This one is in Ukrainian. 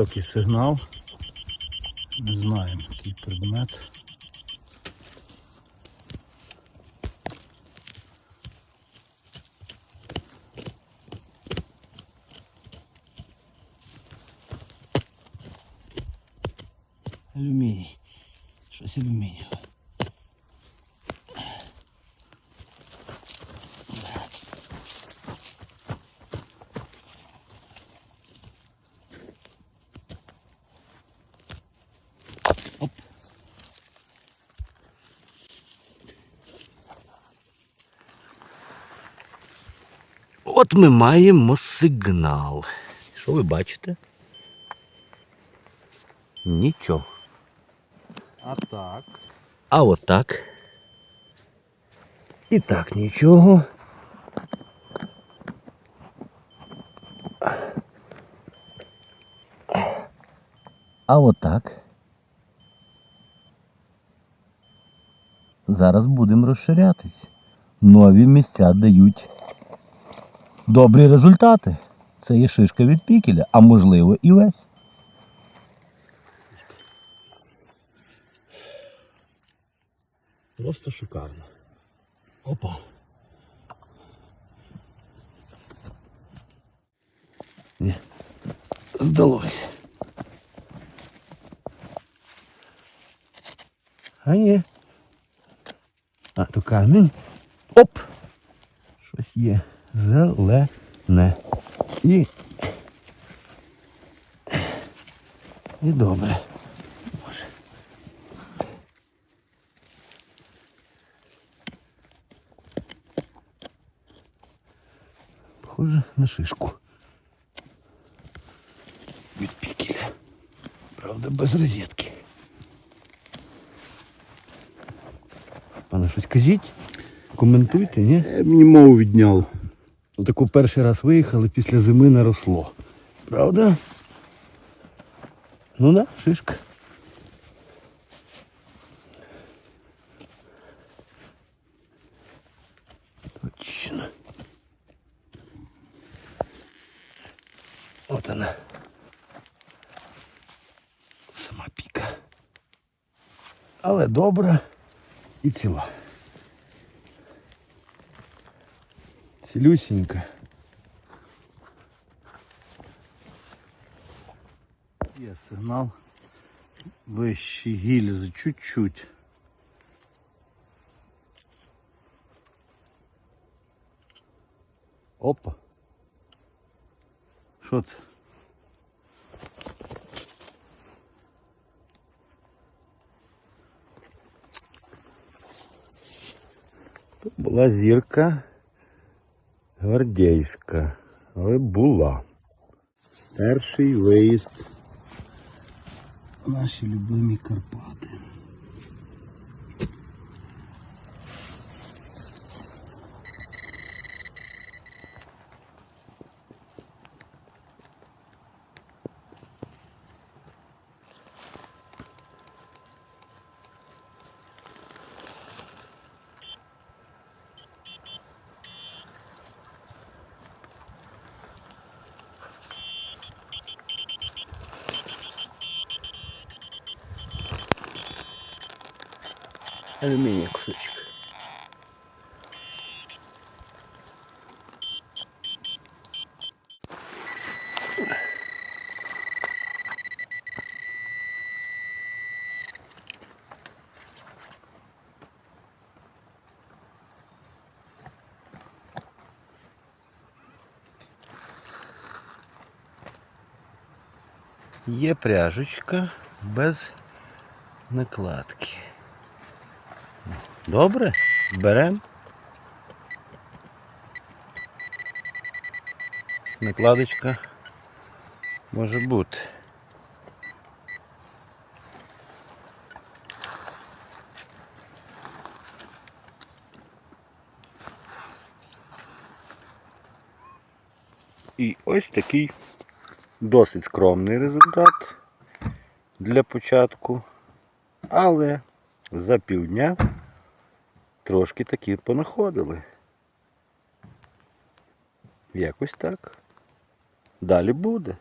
високий сигнал. Не знаємо, який предмет. Алюміній. Щось алюмінієве. От ми маємо сигнал. Що ви бачите? Нічого. А так. А от так. І так нічого. А от так. Зараз будемо розширятись. Нові місця дають Добрі результати. Це є шишка від пікеля, а можливо і весь. Просто шикарно. Опа. Ні. Здалося. А ні. А то камінь. Оп! Щось є зелене. І. І добре. Може. Похоже на шишку. Від пікеля. Правда, без розетки. Пане, щось кажіть? Коментуйте, ні? Е, Мені мову відняв. Отаку перший раз виїхали, після зими наросло. Правда? Ну да, шишка. Точно. От вона. Сама піка. Але добра і ціла. Цілюсінька. Є сигнал. Вищі гільзи чуть-чуть. Опа. Що це? Була зірка Гвардійська, але була. Перший виїзд. в Наші любимі Карпати. Алюміній кусочок. Є пряжечка без накладки. Добре, беремо. Накладочка може бути. І ось такий досить скромний результат для початку, але за півдня трошки таки понаходили. Якось так. Далі буде.